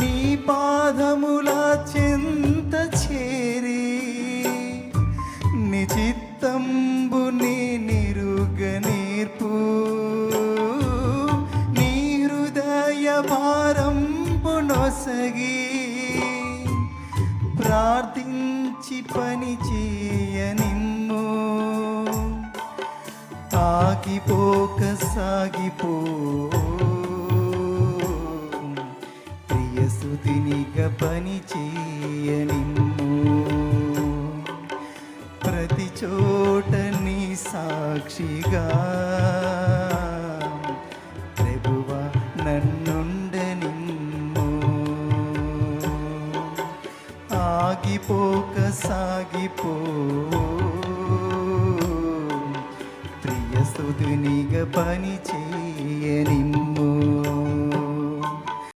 నీ పాదముల చెంత చేరి నిచిత్తంబు నీ నిరుగ నేర్పు. నీ హృదయ భారంబు నొసగి ప్రార్థించి పని చేయ నిన్ను. ఆగిపోక సాగిపో స్థుతినిక పని చేయనిమ్ము ప్రతి చోట నీ సాక్షిగా ప్రభువ నన్నుండనిమ్ము ఆగిపోక సాగిపో. ప్రియ స్థుతినిక పని చేయనిమ్ము